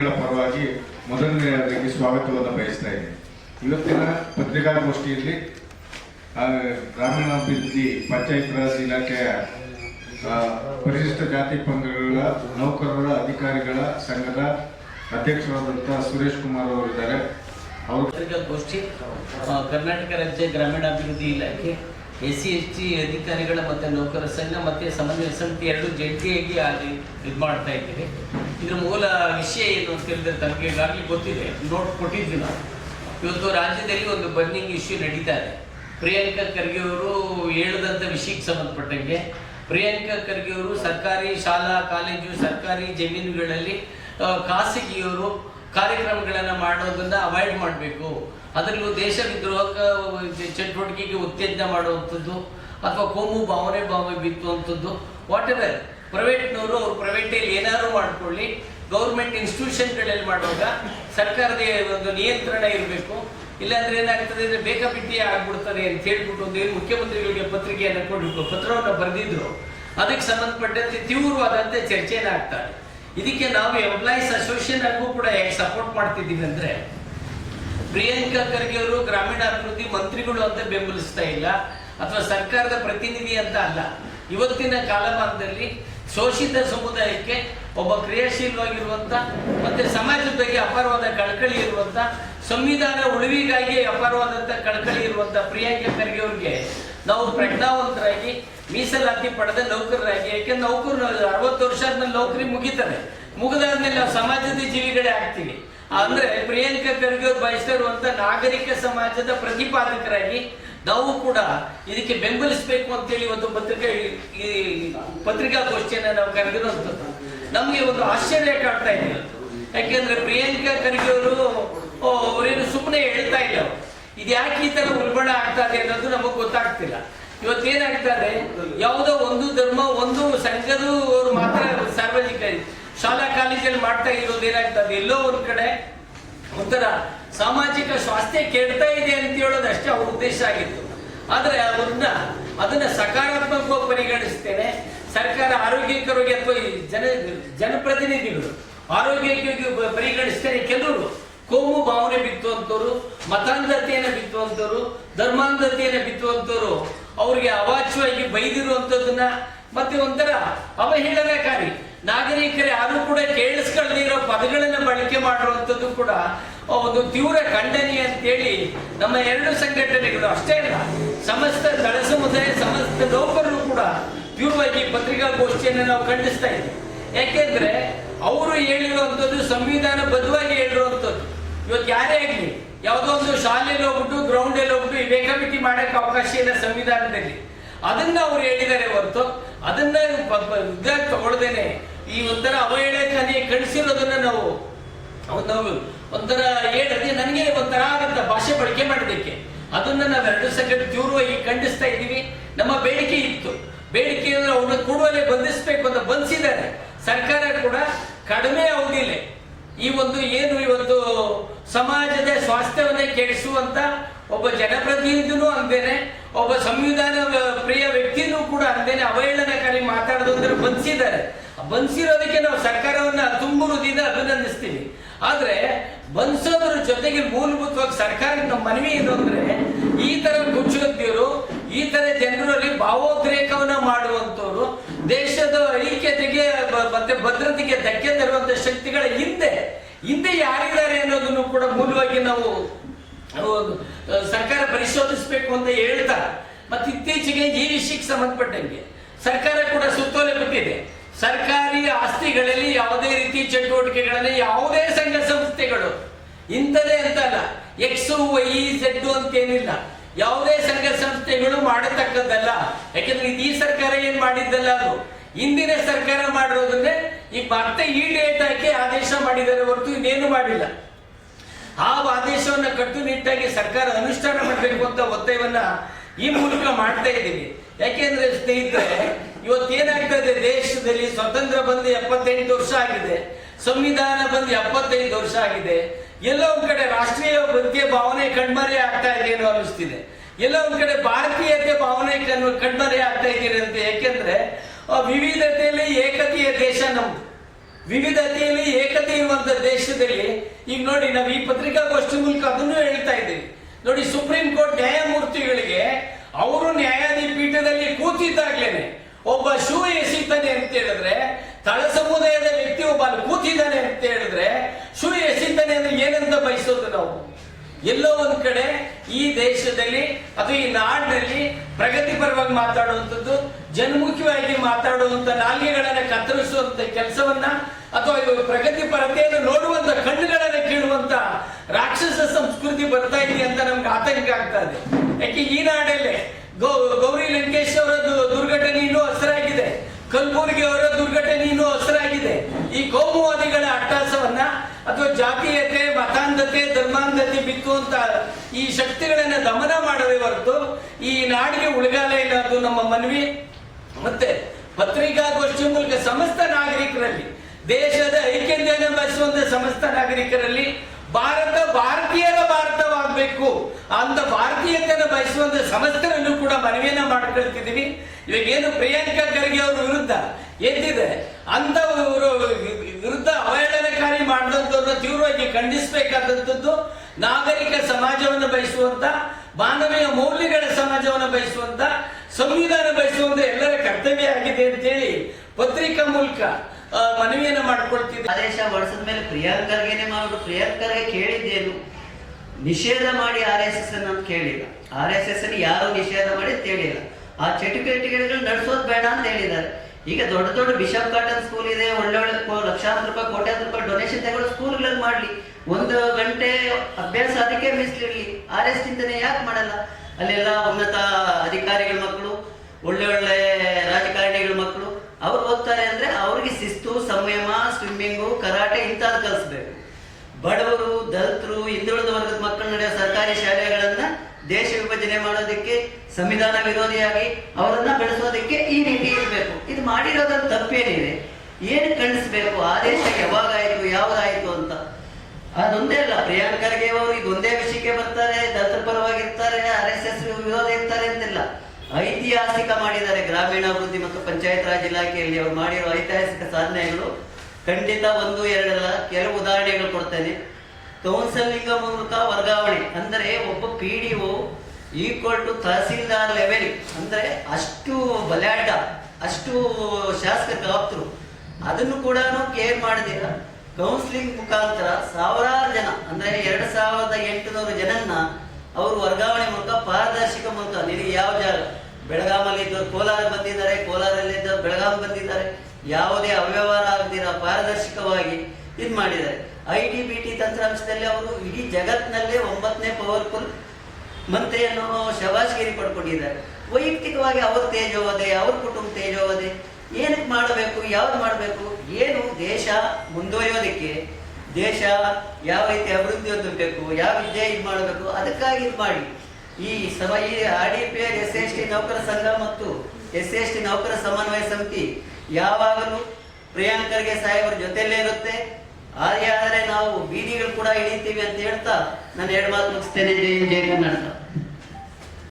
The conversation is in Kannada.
ಪರವಾಗಿ ಮೊದಲನೆಯದಾಗಿ ಸ್ವಾಗತವನ್ನು ಬಯಸ್ತಾ ಇದ್ದೀನಿ. ಇವತ್ತಿನ ಪತ್ರಿಕಾಗೋಷ್ಠಿಯಲ್ಲಿ ಗ್ರಾಮೀಣಾಭಿವೃದ್ಧಿ, ಪಂಚಾಯತ್ ರಾಜ್ ಇಲಾಖೆಯ ಪರಿಶಿಷ್ಟ ಜಾತಿ ಪಂಗಡಗಳ ನೌಕರರ, ಅಧಿಕಾರಿಗಳ ಸಂಘದ ಅಧ್ಯಕ್ಷರಾದಂತಹ ಸುರೇಶ್ ಕುಮಾರ್ ಅವರಿದ್ದಾರೆ. ಅವರು ಪತ್ರಿಕಾಗೋಷ್ಠಿ ಕರ್ನಾಟಕ ರಾಜ್ಯ ಗ್ರಾಮೀಣಾಭಿವೃದ್ಧಿ ಇಲಾಖೆ ಎಸ್ ಸಿ ಎಸ್ ಟಿ ಅಧಿಕಾರಿಗಳ ಮತ್ತು ನೌಕರರ ಸಂಘ ಮತ್ತು ಸಮನ್ವಯ ಸಮಿತಿ ಎರಡು ಜಂಟಿಯಾಗಿ ಅಲ್ಲಿ ಇದು ಮಾಡ್ತಾ ಇದ್ದೀವಿ. ಇದರ ಮೂಲ ವಿಷಯ ಏನು ಅಂತ ಹೇಳಿದ್ರೆ ತಮಗೆ ಈಗಾಗಲೇ ಗೊತ್ತಿದೆ. ನೋಟ್ ಕೊಟ್ಟಿದ್ವಿ ನಾವು. ಇವತ್ತು ರಾಜ್ಯದಲ್ಲಿ ಒಂದು ಬರ್ನಿಂಗ್ ಇಶ್ಯೂ ನಡೀತಾ ಇದೆ. ಪ್ರಿಯಾಂಕಾ ಖರ್ಗೆ ಅವರು ಹೇಳಿದಂಥ ವಿಷಯಕ್ಕೆ ಸಂಬಂಧಪಟ್ಟಂಗೆ ಪ್ರಿಯಾಂಕಾ ಖರ್ಗೆ ಅವರು ಸರ್ಕಾರಿ ಶಾಲಾ, ಕಾಲೇಜು, ಸರ್ಕಾರಿ ಜಮೀನುಗಳಲ್ಲಿ ಖಾಸಗಿಯವರು ಕಾರ್ಯಕ್ರಮಗಳನ್ನು ಮಾಡೋದನ್ನ ಅವಾಯ್ಡ್ ಮಾಡಬೇಕು. ಅದರಲ್ಲೂ ದೇಶ ವಿದ್ರೋಹಕ ಚಟುವಟಿಕೆಗೆ ಉತ್ತೇಜನ ಮಾಡುವಂಥದ್ದು ಅಥವಾ ಕೋಮು ಭಾವನೆ ಭಾವ ಬಿತ್ತುವಂಥದ್ದು ವಾಟ್ ಎವರ್ ಪ್ರೈವೇಟ್ನವರು ಅವ್ರು ಪ್ರೈವೇಟಲ್ಲಿ ಏನಾದ್ರು ಮಾಡ್ಕೊಳ್ಳಿ. ಗೌರ್ಮೆಂಟ್ ಇನ್ಸ್ಟಿಟ್ಯೂಷನ್ಗಳಲ್ಲಿ ಮಾಡುವಾಗ ಸರ್ಕಾರದ ಒಂದು ನಿಯಂತ್ರಣ ಇರಬೇಕು. ಇಲ್ಲಾಂದ್ರೆ ಏನಾಗ್ತದೆ ಅಂದರೆ ಬೇಕಾಬಿಟ್ಟಿ ಆಗ್ಬಿಡ್ತದೆ ಅಂತ ಹೇಳ್ಬಿಟ್ಟು ಒಂದು ಏನು ಮುಖ್ಯಮಂತ್ರಿಗಳಿಗೆ ಪತ್ರಿಕೆಯನ್ನು ಕೊಟ್ಟು ಪತ್ರವನ್ನು ಬರೆದಿದ್ರು. ಅದಕ್ಕೆ ಸಂಬಂಧಪಟ್ಟಂತೆ ತೀವ್ರವಾದಂತೆ ಚರ್ಚೆಯನ್ನು ಆಗ್ತಾರೆ ಇದಕ್ಕೆ ನಾವು ಎಂಪ್ಲಾಯೀಸ್ ಅಸೋಸಿಯೇಷನ್ ಆಗೂ ಕೂಡ ಹೇಗೆ ಸಪೋರ್ಟ್ ಮಾಡ್ತಿದ್ದೀವಿ ಅಂದ್ರೆ ಪ್ರಿಯಾಂಕಾ ಖರ್ಗೆ ಅವರು ಗ್ರಾಮೀಣಾಭಿವೃದ್ಧಿ ಮಂತ್ರಿಗಳು ಅಂತ ಬೆಂಬಲಿಸ್ತಾ ಇಲ್ಲ, ಅಥವಾ ಸರ್ಕಾರದ ಪ್ರತಿನಿಧಿ ಅಂತ ಅಲ್ಲ. ಇವತ್ತಿನ ಕಾಲಮಾನದಲ್ಲಿ ಶೋಷಿತ ಸಮುದಾಯಕ್ಕೆ ಒಬ್ಬ ಕ್ರಿಯಾಶೀಲವಾಗಿರುವಂತ ಮತ್ತೆ ಸಮಾಜದ ಬಗ್ಗೆ ಅಪಾರವಾದ ಕಳಕಳಿ ಇರುವಂತ, ಸಂವಿಧಾನ ಉಳಿವಿಗಾಗಿ ಅಪಾರವಾದಂತ ಕಳಕಳಿ ಇರುವಂತ ಪ್ರಿಯಾಂಕಾ ಖರ್ಗೆ ಅವರಿಗೆ ನಾವು ಪ್ರಜ್ಞಾವಂತರಾಗಿ ಮೀಸಲಾತಿ ಪಡೆದ ನೌಕರರಾಗಿ ಯಾಕೆಂದ್ರೆ ನೌಕರು ಅರವತ್ತು ವರ್ಷ ಆದ್ಮೇಲೆ ನೌಕರಿ ಮುಗಿತಾರೆ. ಮುಗಿದಾದ್ಮೇಲೆ ನಾವು ಸಮಾಜದ ಜೀವಿಗಳೇ ಆಗ್ತೀವಿ. ಅಂದ್ರೆ ಪ್ರಿಯಾಂಕಾ ಖರ್ಗೆ ಅವರು ಬಯಸ್ತಾ ಇರುವಂತ ನಾಗರಿಕ ಸಮಾಜದ ಪ್ರತಿಪಾದಕರಾಗಿ ನಾವು ಕೂಡ ಇದಕ್ಕೆ ಬೆಂಬಲಿಸಬೇಕು ಅಂತೇಳಿ ಒಂದು ಪತ್ರಿಕೆ ಈ ಪತ್ರಿಕಾಗೋಷ್ಠಿಯನ್ನ ನಾವು ಕರೆದಿರುವಂಥದ್ದು. ನಮಗೆ ಒಂದು ಆಶ್ಚರ್ಯ ಕಾಡ್ತಾ ಇದೆ. ಯಾಕೆಂದ್ರೆ ಪ್ರಿಯಾಂಕಾ ಖರ್ಗೆ ಅವರು ಅವರೇನು ಸುಮ್ಮನೆ ಹೇಳ್ತಾ ಇಲ್ಲ. ಅವ್ರು. ಇದು ಯಾಕೆ ಈ ತರ ಉಲ್ಬಣ ಆಗ್ತಾ ಇದೆ ಅನ್ನೋದು ನಮಗೆ ಗೊತ್ತಾಗ್ತಿಲ್ಲ. ಇವತ್ತೇನಾಗ್ತಾ ಇದೆ? ಯಾವುದೋ ಒಂದು ಧರ್ಮ, ಒಂದು ಸಂಘದವರು ಮಾತ್ರ ಸಾರ್ವಜನಿಕ ಶಾಲಾ ಕಾಲೇಜಲ್ಲಿ ಮಾಡ್ತಾ ಇರೋದು ಏನಾಗ್ತದೆ ಎಲ್ಲೋ ಒಂದ್ ಕಡೆ ಒಂಥರ ಸಾಮಾಜಿಕ ಸ್ವಾಸ್ಥ್ಯ ಕೆಡ್ತಾ ಇದೆ ಅಂತ ಹೇಳೋದು ಅಷ್ಟೇ ಅವ್ರ ಉದ್ದೇಶ ಆಗಿತ್ತು. ಆದ್ರೆ ಅವ್ರನ್ನ ಅದನ್ನ ಸಕಾರಾತ್ಮಕವಾಗಿ ಪರಿಗಣಿಸ್ತೇನೆ. ಸರ್ಕಾರ ಆರೋಗ್ಯಕರವಾಗಿ ಅಥವಾ ಜನ, ಜನಪ್ರತಿನಿಧಿಗಳು ಆರೋಗ್ಯಕ್ಕೆ ಪರಿಗಣಿಸ್ತೇನೆ. ಕೆಲವರು ಕೋಮು ಭಾವನೆ ಬಿತ್ತುವಂತವ್ರು ಮತಾಂಧತೆಯನ್ನು ಬಿತ್ತುವಂಥವ್ರು, ಧರ್ಮಾಂಧತೆಯನ್ನು ಬಿತ್ತುವಂಥವ್ರು, ಅವ್ರಿಗೆ ಅವಾಚ್ಯವಾಗಿ ಬೈದಿರುವಂಥದ್ದನ್ನ ಮತ್ತೆ ಒಂಥರ ಅವಹೇಳನಕಾರಿ. ನಾಗರಿಕರು ಯಾರು ಕೂಡ ಕೇಳಿಸ್ಕೊಳ್ಳದಿರೋ ಪದಗಳನ್ನ ಬಳಕೆ ಮಾಡಿರುವಂಥದ್ದು ಕೂಡ ಒಂದು ತೀವ್ರ ಅಂತ ಅಂತೇಳಿ ನಮ್ಮ ಎರಡು ಸಂಘಟನೆಗಳು, ಅಷ್ಟೇ ಅಲ್ಲ, ಸಮಸ್ತ ದಳ ಸಮುದಾಯ ಸಮಸ್ತ ನೌಕರರು ಕೂಡ ತೀವ್ರವಾಗಿ ಪತ್ರಿಕಾಗೋಷ್ಠಿಯನ್ನು ನಾವು ಖಂಡಿಸ್ತಾ ಇದ್ದೀವಿ. ಯಾಕೆಂದ್ರೆ, ಅವರು ಹೇಳಿರುವಂಥದ್ದು ಸಂವಿಧಾನ ಬದ್ಧವಾಗಿ ಹೇಳಿರುವಂಥದ್ದು. ಇವತ್ತು ಯಾರೇ ಆಗಲಿ ಯಾವುದೋ ಒಂದು ಶಾಲೆಯಲ್ಲಿ ಹೋಗ್ಬಿಟ್ಟು ಗ್ರೌಂಡಲ್ಲಿ ಹೋಗ್ಬಿಟ್ಟು ಈ ಬೇಕಾಬಿಟ್ಟಿ ಮಾಡಕ್ಕೆ ಅವಕಾಶ ಇಲ್ಲ ಸಂವಿಧಾನದಲ್ಲಿ. ಅದನ್ನ ಅವ್ರು ಹೇಳಿದ್ದಾರೆ ಹೊರತು, ಅದನ್ನ ವಿದ್ಯಾರ್ಥಿ ತಗೊಳ್ದೇನೆ. ಈ ಒಂಥರ ಅವಹೇಳನೆ ಕಳಿಸಿರೋದನ್ನ ನಾವು ನಾವು ಒಂಥರ ಹೇಳದೆ ನನಗೆ ಒಂಥರ ಆಗತ್ತ ಭಾಷೆ ಬಳಕೆ ಮಾಡೋದಕ್ಕೆ. ಅದನ್ನ ನಾವು ಎರಡು ಸೆಕೆಂಡ್ ತೀವ್ರವಾಗಿ ಖಂಡಿಸ್ತಾ ಇದ್ದೀವಿ. ನಮ್ಮ ಬೇಡಿಕೆ ಇತ್ತು. ಬೇಡಿಕೆ ಅಂದ್ರೆ ಅವ್ರನ್ನ ಕೂಡಲೇ ಬಂಧಿಸಬೇಕು ಅಂತ ಬಂಧಿಸಿದ್ದಾರೆ ಸರ್ಕಾರ ಕೂಡ ಕಡಿಮೆ ಅವಧಿಲೆ ಈ ಒಂದು ಏನು ಸಮಾಜದ ಸ್ವಾಸ್ಥ್ಯವನ್ನೇ ಕೆಡಿಸುವಂತ ಒಬ್ಬ ಜನಪ್ರತಿನಿಧಿನೂ ಅಂದೇನೆ ಒಬ್ಬ ಸಂವಿಧಾನ ಪ್ರಿಯ ವ್ಯಕ್ತಿನೂ ಕೂಡ ಅಂದೇನೆ ಅವಹೇಳನಕಾರಿ ಮಾತಾಡೋದಂದ್ರೆ ಬಂಧಿಸಿದ್ದಾರೆ. ಬಂಧಿಸಿರೋದಕ್ಕೆ ನಾವು ಸರ್ಕಾರವನ್ನ ತುಂಬು ಹೃದಯದಿಂದ ಅಭಿನಂದಿಸ್ತೀವಿ. ಆದ್ರೆ ಬಂಧಿಸೋದ್ರ ಜೊತೆಗೆ ಮೂಲಭೂತವಾಗಿ ಸರ್ಕಾರಕ್ಕೆ ನಮ್ಮ ಮನವಿ ಏನು ಅಂದ್ರೆ, ಈ ತರ ಕುಚ್ಚುಗತ್ತಿಯರು ಈ ತರ ಜನರಲ್ಲಿ ಭಾವೋದ್ರೇಕವನ್ನ ಮಾಡುವಂತವ್ರು ದೇಶದ ಐಕ್ಯತೆಗೆ ಮತ್ತೆ ಭದ್ರತೆಗೆ ಧಕ್ಕೆ ತರುವಂತ ಶಕ್ತಿಗಳ ಹಿಂದೆ ಹಿಂದೆ ಯಾರಿದ್ದಾರೆ ಅನ್ನೋದನ್ನು ಕೂಡ ಮೂಲವಾಗಿ ನಾವು ಸರ್ಕಾರ ಪರಿಶೋಧಿಸಬೇಕು ಅಂತ ಹೇಳ್ತಾ ಮತ್ತೆ ಇತ್ತೀಚೆಗೆ ಈ ವಿಷಯಕ್ಕೆ ಸಂಬಂಧಪಟ್ಟಂಗೆ ಸರ್ಕಾರ ಕೂಡ ಸುತ್ತೋಲೆ ಬಿಟ್ಟಿದೆ. ಸರ್ಕಾರಿ ಆಸ್ತಿಗಳಲ್ಲಿ ಯಾವುದೇ ರೀತಿ ಚಟುವಟಿಕೆಗಳಲ್ಲಿ ಯಾವುದೇ ಸಂಘ ಸಂಸ್ಥೆಗಳು, ಇಂಥದೇ ಅಂತಲ್ಲ ಎಕ್ಸ್ ವೈ ಝೆಡ್ ಅಂತ ಏನಿಲ್ಲ ಯಾವುದೇ ಸಂಘ ಸಂಸ್ಥೆಗಳು ಮಾಡತಕ್ಕದ್ದಲ್ಲ. ಯಾಕೆಂದ್ರೆ ಈ ಸರ್ಕಾರ ಏನ್ ಮಾಡಿದ್ದಲ್ಲ ಅದು? ಹಿಂದಿನ ಸರ್ಕಾರ ಮಾಡಿರೋದನ್ನೇ ಮತ್ತೆ ಈ ಡೇಟ್ ಆದೇಶ ಮಾಡಿದ್ದಾರೆ ಹೊರತು ಇನ್ನೇನು ಮಾಡಿಲ್ಲ. ಆ ಆದೇಶವನ್ನ ಕಟ್ಟುನಿಟ್ಟಾಗಿ ಸರ್ಕಾರ ಅನುಷ್ಠಾನ ಮಾಡಬೇಕು ಅಂತ ಒತ್ತಾಯವನ್ನ ಈ ಮೂಲಕ ಮಾಡ್ತಾ ಇದ್ದೀವಿ. ಯಾಕೆಂದ್ರೆ ಸ್ನೇಹಿತರೆ, ಇವತ್ತೇನಾಗ್ತಾ ಇದೆ? ದೇಶದಲ್ಲಿ ಸ್ವತಂತ್ರ ಬಂದು ಎಪ್ಪತ್ತೆಂಟು ವರ್ಷ ಆಗಿದೆ. ಸಂವಿಧಾನ ಬಂದು ಎಪ್ಪತ್ತೈದು ವರ್ಷ ಆಗಿದೆ. ಎಲ್ಲೋ ಒಂದ್ ಕಡೆ ರಾಷ್ಟ್ರೀಯ ಬಗ್ಗೆ ಭಾವನೆ ಕಣ್ಮರೆ ಆಗ್ತಾ ಇದೆ ಏನೋ ಅನಿಸ್ತಿದೆ. ಎಲ್ಲೋ ಒಂದ್ ಕಡೆ ಭಾರತೀಯತೆ ಭಾವನೆ ಕಣ್ ಕಣ್ಮರೆ ಆಗ್ತಾ ಇದೆ ಅಂತ ಯಾಕೆಂದ್ರೆ ಆ ವಿವಿಧತೆಯಲ್ಲಿ ಏಕತೆಯ ದೇಶ ನಮ್ದು. ವಿವಿಧತೆಯಲ್ಲಿ ಏಕತೆ ಇರುವಂತ ದೇಶದಲ್ಲಿ, ಈಗ ನೋಡಿ ನಾವು ಈ ಪತ್ರಿಕಾಗೋಷ್ಠಿ ಮೂಲಕ ಅದನ್ನು ಹೇಳ್ತಾ ಇದ್ದೀವಿ. ನೋಡಿ ಸುಪ್ರೀಂ ಕೋರ್ಟ್ ನ್ಯಾಯಮೂರ್ತಿಗಳಿಗೆ ಅವರು ನ್ಯಾಯಾಧಿ ಪೀಠದಲ್ಲಿ ಕೂತಿದ್ದಾಗ್ಲೇನೆ ಒಬ್ಬ ಶೂ ಎಸಿತಾನೆ ಅಂತ ಹೇಳಿದ್ರೆ, ತಳ ಸಮುದಾಯದ ವ್ಯಕ್ತಿ ಒಬ್ಬ ಅಲ್ಲಿ ಕೂತಿದ್ದಾನೆ ಅಂತ ಹೇಳಿದ್ರೆ, ಶೂ ಎಸಿತಾನೆ ಅಂದ್ರೆ ಏನಂತ ಬಯಸೋದು ನಾವು? ಎಲ್ಲೋ ಒಂದ್ ಕಡೆ ಈ ದೇಶದಲ್ಲಿ ಅಥವಾ ಈ ನಾಡಿನಲ್ಲಿ ಪ್ರಗತಿಪರವಾಗಿ ಮಾತಾಡುವಂಥದ್ದು ಜನಮುಖಿಯಾಗಿ ಮಾತಾಡುವಂತ ನಾಲ್ಗೆಗಳನ್ನ ಕತ್ತರಿಸುವಂತ ಕೆಲಸವನ್ನ ಅಥವಾ ಇವಾಗ ಪ್ರಗತಿಪರತೆಯನ್ನು ನೋಡುವಂತ ಕಣ್ಣುಗಳನ್ನ ಕೀಳುವಂತ ರಾಕ್ಷಸ ಸಂಸ್ಕೃತಿ ಬರ್ತಾ ಇದೆ ಅಂತ ನಮ್ಗೆ ಆತಂಕ ಆಗ್ತಾ ಇದೆ. ಯಾಕೆ ಈ ನಾಡಲ್ಲೇ ಗೌ, ಗೌರಿ ಲಂಕೇಶ್ ಅವರದ್ದು ದುರ್ಘಟನೆ ಇನ್ನೂ ಹಸರಾಗಿದೆ. ಕಲ್ಬುರ್ಗಿ ಅವರ ದುರ್ಘಟನೆ ಇನ್ನೂ ಹಸರಾಗಿದೆ. ಈ ಕೋಮುವಾದಿಗಳ ಅಥವಾ ಜಾತೀಯತೆ, ಮತಾಂಧತೆ, ಧರ್ಮಾಂಧತೆ ಬಿತ್ತು ಅಂತ ಈ ಶಕ್ತಿಗಳನ್ನ ದಮನ ಮಾಡದೆ ಹೊರತು ಈ ನಾಡಿಗೆ ಉಳಿಗಾಲ ಇಲ್ಲ ಅದು ನಮ್ಮ ಮನವಿ. ಮತ್ತೆ ಪತ್ರಿಕಾಗೋಷ್ಠಿ ಮೂಲಕ ಸಮಸ್ತ ನಾಗರಿಕರಲ್ಲಿ, ದೇಶದ ಐಕ್ಯತೆಯನ್ನು ಬಯಸುವಂತ ಸಮಸ್ತ ನಾಗರಿಕರಲ್ಲಿ ಭಾರತ ಭಾರತೀಯರ ಭಾರತವಾಗಬೇಕು. ಅಂತ ಭಾರತೀಯತೆಯನ್ನು ಬಯಸುವಂತ ಸಮಸ್ತರನ್ನು ಕೂಡ ಮನವಿಯನ್ನ ಮಾಡ್ಕೊಳ್ತಿದ್ದೀವಿ. ಇವಾಗ ಏನು ಪ್ರಿಯಾಂಕಾ ಖರ್ಗೆ ಅವರ ವಿರುದ್ಧ ಎದ್ದಿದೆ ನಾಗರಿಕ ಸಮಾಜವನ್ನು ಬಯಸುವಂತ, ಮಾನವೀಯ ಮೌಲ್ಯಗಳ ಸಮಾಜವನ್ನು ಬಯಸುವಂತ, ಸಂವಿಧಾನ ಬಯಸುವಂತ ಎಲ್ಲರ ಕರ್ತವ್ಯ ಆಗಿದೆ ಅಂತ ಹೇಳಿ ಪತ್ರಿಕಾ ಮೂಲಕ ಮನವಿಯನ್ನು ಮಾಡ್ಕೊಳ್ತಿದ್ದೆ. ಆದೇಶ ಹೊರಡಿಸಿದ ಮೇಲೆ ಪ್ರಿಯಾಂಕರ್ಗೆನೆ ಮಾಡೋದು ಪ್ರಿಯಾಂಕರ್ಗೆ ಕೇಳಿದ್ದೇನು? ನಿಷೇಧ ಮಾಡಿ ಆರ್ ಎಸ್ ಎಸ್ ಅಂತ ಕೇಳಿಲ್ಲ. ಆರ್ ಎಸ್ ಎಸ್ ಯಾರು ನಿಷೇಧ ಮಾಡಿ ಅಂತ ಹೇಳಿಲ್ಲ. ಆ ಚಟುವಟಿಕೆಗಳು ನಡೆಸೋದು ಬೇಡ ಅಂತ ಹೇಳಿದ್ದಾರೆ. ಈಗ ದೊಡ್ಡ ದೊಡ್ಡ ಬಿಷಪ್ ಕಾಟನ್ ಸ್ಕೂಲ್ ಇದೆ ಒಳ್ಳೆ ಒಳ್ಳೆ ಲಕ್ಷಾಂತರ ರೂಪಾಯಿ, ಕೋಟ್ಯಾಂತರ ರೂಪಾಯಿ ಡೊನೇಷನ್ ತಗೊಳ್ಳೋ ಸ್ಕೂಲ್ಗಳಲ್ಲಿ ಮಾಡ್ಲಿ. ಒಂದು ಗಂಟೆ ಅಭ್ಯಾಸ ಅದಕ್ಕೆ ಮೀಸಲಿಡ್ಲಿ ಆರ್ ಎಸ್ ಚಿಂತನೆ ಯಾಕೆ ಮಾಡಲ್ಲ? ಅಲ್ಲೆಲ್ಲ ಉನ್ನತ ಅಧಿಕಾರಿಗಳ ಮಕ್ಕಳು ಒಳ್ಳೆ ಒಳ್ಳೆ ರಾಜಕಾರಣಿಗಳ ಮಕ್ಕಳು, ಅವ್ರು ಓದ್ತಾರೆ ಅಂದ್ರೆ ಅವ್ರಿಗೆ ಶಿಸ್ತು, ಸಂಯಮ ಸ್ವಿಮ್ಮಿಂಗು ಕರಾಟೆ ಇಂಥದ್ದು ಕಲಿಸ್ಬೇಕು. ಬಡವರು, ದಲಿತರು, ಹಿಂದುಳಿದ ವರ್ಗದ ಮಕ್ಕಳು ನಡೆಯೋ ಸರ್ಕಾರಿ ಶಾಲೆಗಳನ್ನ ದೇಶ ವಿಭಜನೆ ಮಾಡೋದಕ್ಕೆ, ಸಂವಿಧಾನ ವಿರೋಧಿಯಾಗಿ ಅವರನ್ನ ಬೆಳೆಸೋದಕ್ಕೆ ಈ ರೀತಿ ಇರಬೇಕು. ಇದು ಮಾಡಿರೋದ್ರ ತಪ್ಪೇನಿದೆ. ಏನು ಖಂಡಿಸ್ಬೇಕು? ಆದೇಶ ಯಾವಾಗಾಯ್ತು, ಯಾವ್ದಾಯ್ತು ಅಂತ. ಅದೊಂದೇ ಅಲ್ಲ, ಪ್ರಿಯಾಂಕ್ ಅವರು ಒಂದೇ ವಿಷಯಕ್ಕೆ ಬರ್ತಾರೆ ದತ್ತ ಪರವಾಗಿರ್ತಾರೆ, ಆರ್ ಎಸ್ ಎಸ್ ವಿರೋಧ ಇರ್ತಾರೆ ಅಂತಿಲ್ಲ. ಐತಿಹಾಸಿಕ ಮಾಡಿದ್ದಾರೆ ಗ್ರಾಮೀಣಾಭಿವೃದ್ಧಿ ಮತ್ತು ಪಂಚಾಯತ್ ರಾಜ್ ಇಲಾಖೆಯಲ್ಲಿ ಅವರು ಮಾಡಿರೋ ಐತಿಹಾಸಿಕ ಸಾಧನೆಗಳು ಖಂಡಿತ ಒಂದು, ಎರಡಲ್ಲ, ಕೆಲವು ಉದಾಹರಣೆಗಳು ಕೊಡ್ತೇನೆ. ಕೌನ್ಸಲಿಂಗ್ ಮೂಲಕ ವರ್ಗಾವಣೆ. ಅಂದರೆ ಒಬ್ಬ P D O equal to tahsildar level. ಅಂದ್ರೆ ಅಷ್ಟು ಬಲಾಢ್ಯ, ಅಷ್ಟು ಶಾಸಕ ಆಪ್ತರು ಅದನ್ನು ಕೂಡ ಕೇರ್ ಮಾಡದಿರ ಕೌನ್ಸಿಲಿಂಗ್ ಮುಖಾಂತರ ಸಾವಿರಾರು ಜನ, ಅಂದ್ರೆ ಎರಡು ಸಾವಿರದ ಎಂಟುನೂರು ಜನನ್ನ ಅವರು ವರ್ಗಾವಣೆ ಮೂಲಕ ಪಾರದರ್ಶಕ ಮೂಲಕ, ನಿನಗೆ ಯಾವ ಜಾಗ? ಬೆಳಗಾಮಲ್ಲಿ ಇದ್ದವರು ಕೋಲಾರ ಬಂದಿದ್ದಾರೆ ಕೋಲಾರಲ್ಲಿ ಇದ್ದವರು ಬೆಳಗಾಂ ಬಂದಿದ್ದಾರೆ. ಯಾವುದೇ ಅವ್ಯವಹಾರ ಆಗದಿರ ಪಾರದರ್ಶಕವಾಗಿ ಇದು ಮಾಡಿದ್ದಾರೆ ಐ ಡಿ ಬಿ ಟಿ ತಂತ್ರಾಂಶದಲ್ಲಿ ಅವರು ಇಡೀ ಜಗತ್ತಿನಲ್ಲೇ ಒಂಬತ್ತನೇ ಪವರ್ಫುಲ್ ಮಂತ್ರಿಯನ್ನು ಶಬಾಷ್ಗಿರಿ ಪಡ್ಕೊಂಡಿದ್ದಾರೆ. ವೈಯಕ್ತಿಕವಾಗಿ ಅವ್ರ ತೇಜೋವದೆ ಅವ್ರ ಕುಟುಂಬ ತೇಜೋವದೆ ಏನಕ್ಕೆ ಮಾಡಬೇಕು, ಯಾವ್ದು ಮಾಡಬೇಕು, ಏನು ದೇಶ ಮುಂದುವರಿಯೋದಕ್ಕೆ, ದೇಶ ಯಾವ ರೀತಿ ಅಭಿವೃದ್ಧಿ ಹೊಂದಬೇಕು, ಯಾವ ವಿದ್ಯೆ ಇದು ಮಾಡಬೇಕು, ಅದಕ್ಕಾಗಿ ಇದು ಮಾಡಿ. ಈ ಸಮ, ಈ R D P, S S T ನೌಕರ ಸಂಘ ಮತ್ತು ಎಸ್ ಎಸ್ ಟಿ ನೌಕರ ಸಮನ್ವಯ ಸಮಿತಿ ಯಾವಾಗಲೂ ಪ್ರಿಯಾಂಕರ್ಗೆ ಸಾಹೇಬರ ಜೊತೆಯಲ್ಲೇ ಇರುತ್ತೆ. ಆದರೆ ನಾವು ಬೀದಿಗಳು ಕೂಡ ಇಳಿತೀವಿ ಅಂತ ಹೇಳ್ತಾ ನಾನು ಎರಡು ಮಾತು ಮುಗಿಸ್ತೇನೆ. ಜೈ ಜೈ ಕರ್ನಾಟಕ.